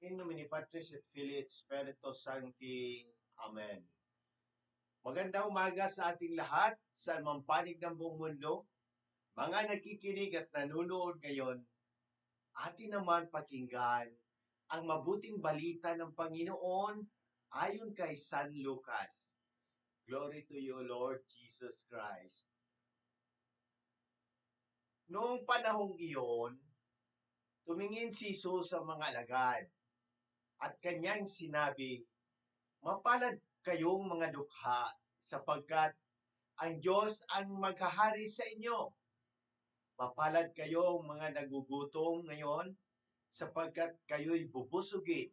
In nomine Patris et Filii et Spiritus Sancti. Amen. Magandang umaga sa ating lahat sa anumang panig ng buong mundo. Mga nakikinig at nanonood ngayon, atin naman pakinggan ang mabuting balita ng Panginoon ayon kay San Lucas. Glory to you, Lord Jesus Christ. Noong panahong iyon, tumingin si Jesus sa mga alagad at kanyang sinabi, Mapalad kayong mga dukha sapagkat ang Diyos ang maghahari sa inyo. Mapalad kayong mga nagugutom ngayon sapagkat kayo'y bubusugin.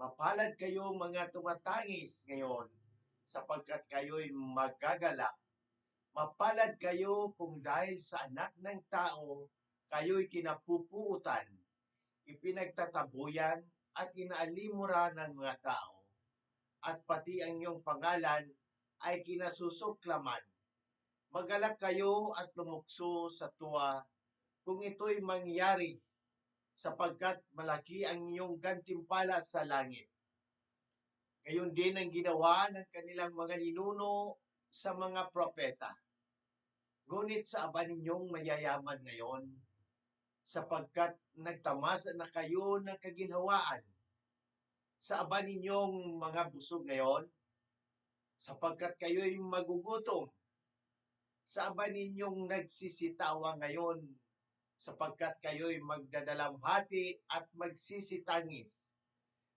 Mapalad kayong mga tumatangis ngayon sapagkat kayo'y magagalak. Mapalad kayo kung dahil sa anak ng tao, kayo'y kinapupuutan, ipinagtatabuyan at inaalimura ng mga tao. At pati ang iyong pangalan ay kinasusuklaman. Magalak kayo at lumukso sa tuwa kung ito'y mangyari sapagkat malaki ang iyong gantimpala sa langit. Ngayon din ang ginawa ng kanilang mga ninuno sa mga propeta. Ngunit sa aba ninyong mayayaman ngayon, sapagkat nagtamasa na kayo ng kaginhawaan. Sa aba ninyong mga busog ngayon, sapagkat kayo'y magugutom. Sa aba ninyong nagsisitawa ngayon, sapagkat kayo'y magdadalamhati at magsisitangis.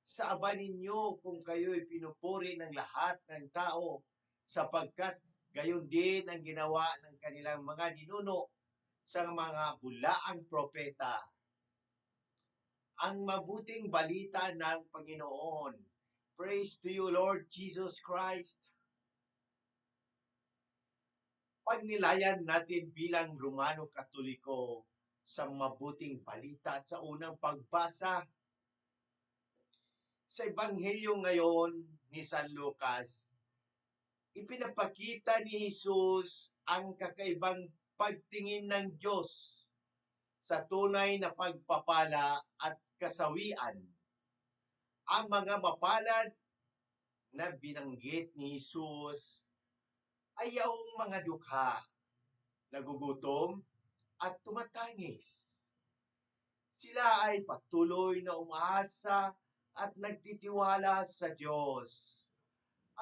Sa aba ninyo kung kayo'y pinupuri ng lahat ng tao, sapagkat gayon din ang ginawa ng kanilang mga ninuno sa mga bulaang propeta. Ang mabuting balita ng Panginoon. Praise to you, Lord Jesus Christ. Pagnilayan natin bilang Romano Katoliko sa mabuting balita at sa unang pagbasa sa Ebanghelyo ngayon ni San Lucas, ipinapakita ni Jesus ang kakaibang pagtingin ng Diyos sa tunay na pagpapala at kasawian. Ang mga mapalad na binanggit ni Jesus ay yung mga dukha, nagugutom at tumatangis. Sila ay patuloy na umaasa at nagtitiwala sa Diyos.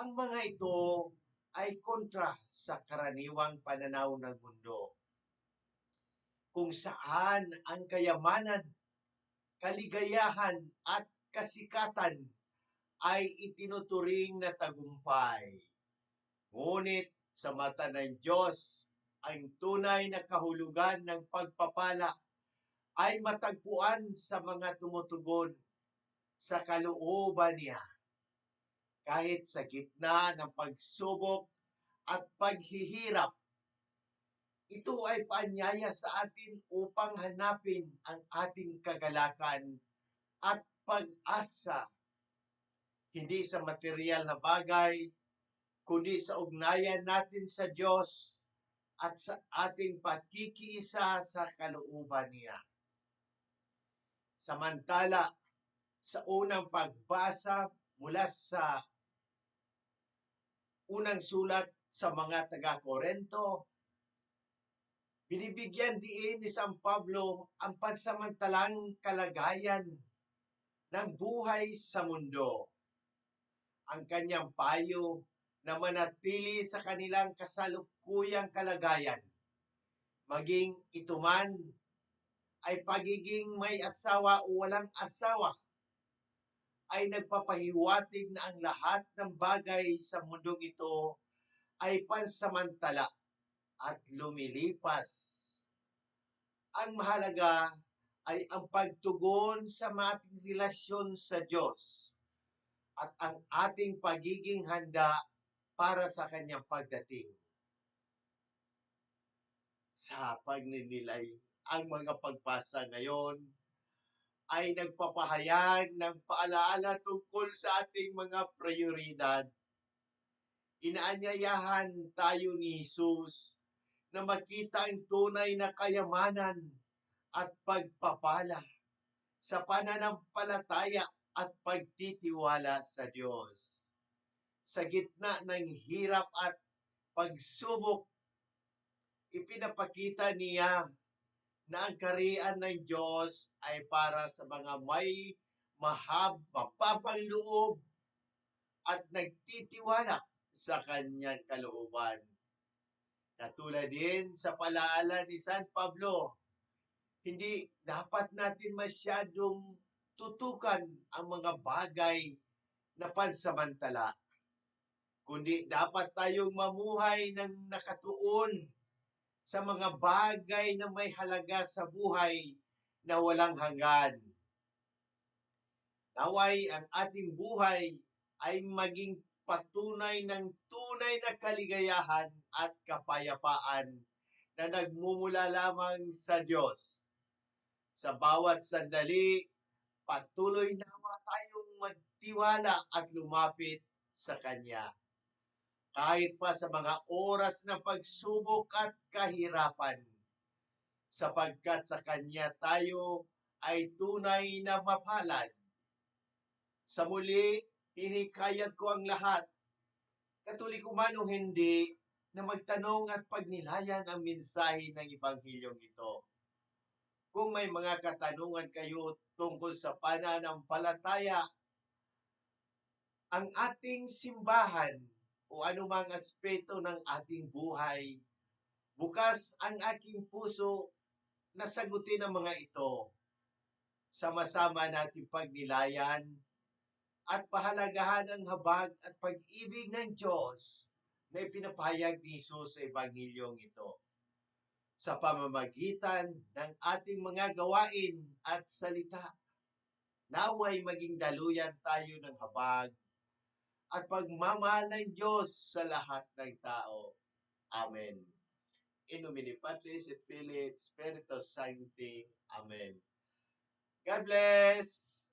Ang mga ito ay kontra sa karaniwang pananaw ng mundo. Kung saan ang kayamanan, kaligayahan at kasikatan ay itinuturing na tagumpay. Ngunit sa mata ng Diyos, ang tunay na kahulugan ng pagpapala ay matagpuan sa mga tumutugon sa kalooban niya kahit sa gitna ng pagsubok at paghihirap. Ito ay paanyaya sa atin upang hanapin ang ating kagalakan at pag-asa. Hindi sa material na bagay, kundi sa ugnayan natin sa Diyos at sa ating pakikiisa sa kalooban niya. Samantala, sa unang pagbasa mula sa unang sulat sa mga taga-Korento, binibigyan diin ni San Pablo ang pansamantalang kalagayan ng buhay sa mundo. Ang kanyang payo na manatili sa kanilang kasalukuyang kalagayan, maging ito man ay pagiging may asawa o walang asawa, ay nagpapahiwatig na ang lahat ng bagay sa mundong ito ay pansamantala at lumilipas. Ang mahalaga ay ang pagtugon sa ating relasyon sa Diyos at ang ating pagiging handa para sa kanyang pagdating. Sa pagninilay, ang mga pagbasa ngayon ay nagpapahayag ng paalaala tungkol sa ating mga prioridad. Inaanyayahan tayo ni Jesus na makita ang tunay na kayamanan at pagpapala sa pananampalataya at pagtitiwala sa Diyos. Sa gitna ng hirap at pagsubok, ipinapakita niya na ang karian ng Diyos ay para sa mga may mahab, mapapang loob at nagtitiwala sa kanyang kalooban. Katulad din sa palaala ni San Pablo, hindi dapat natin masyadong tutukan ang mga bagay na pansamantala, kundi dapat tayong mamuhay ng nakatuon sa mga bagay na may halaga sa buhay na walang hanggan. Naway ang ating buhay ay maging patunay ng tunay na kaligayahan at kapayapaan na nagmumula lamang sa Diyos. Sa bawat sandali, patuloy nawa tayong magtiwala at lumapit sa Kanya. Kahit pa sa mga oras ng pagsubok at kahirapan, sapagkat sa Kanya tayo ay tunay na mapalad. Sa muli, hinikayat ko ang lahat, katoliko man o hindi, na magtanong at pagnilayan ang mensahe ng Ebanghilyong ito. Kung may mga katanungan kayo tungkol sa pananampalataya, ang ating simbahan o anumang aspeto ng ating buhay, bukas ang aking puso na sagutin ang mga ito. Sama-sama natin pagnilayan at pahalagahan ang habag at pag-ibig ng Diyos na ipinapahayag ni Jesus sa Ebanghilyong ito. Sa pamamagitan ng ating mga gawain at salita, naway maging daluyan tayo ng habag at pagmamahal ng Diyos sa lahat ng tao. Amen. In nomine Patris et Filii et Spiritus Sancti. Amen. God bless!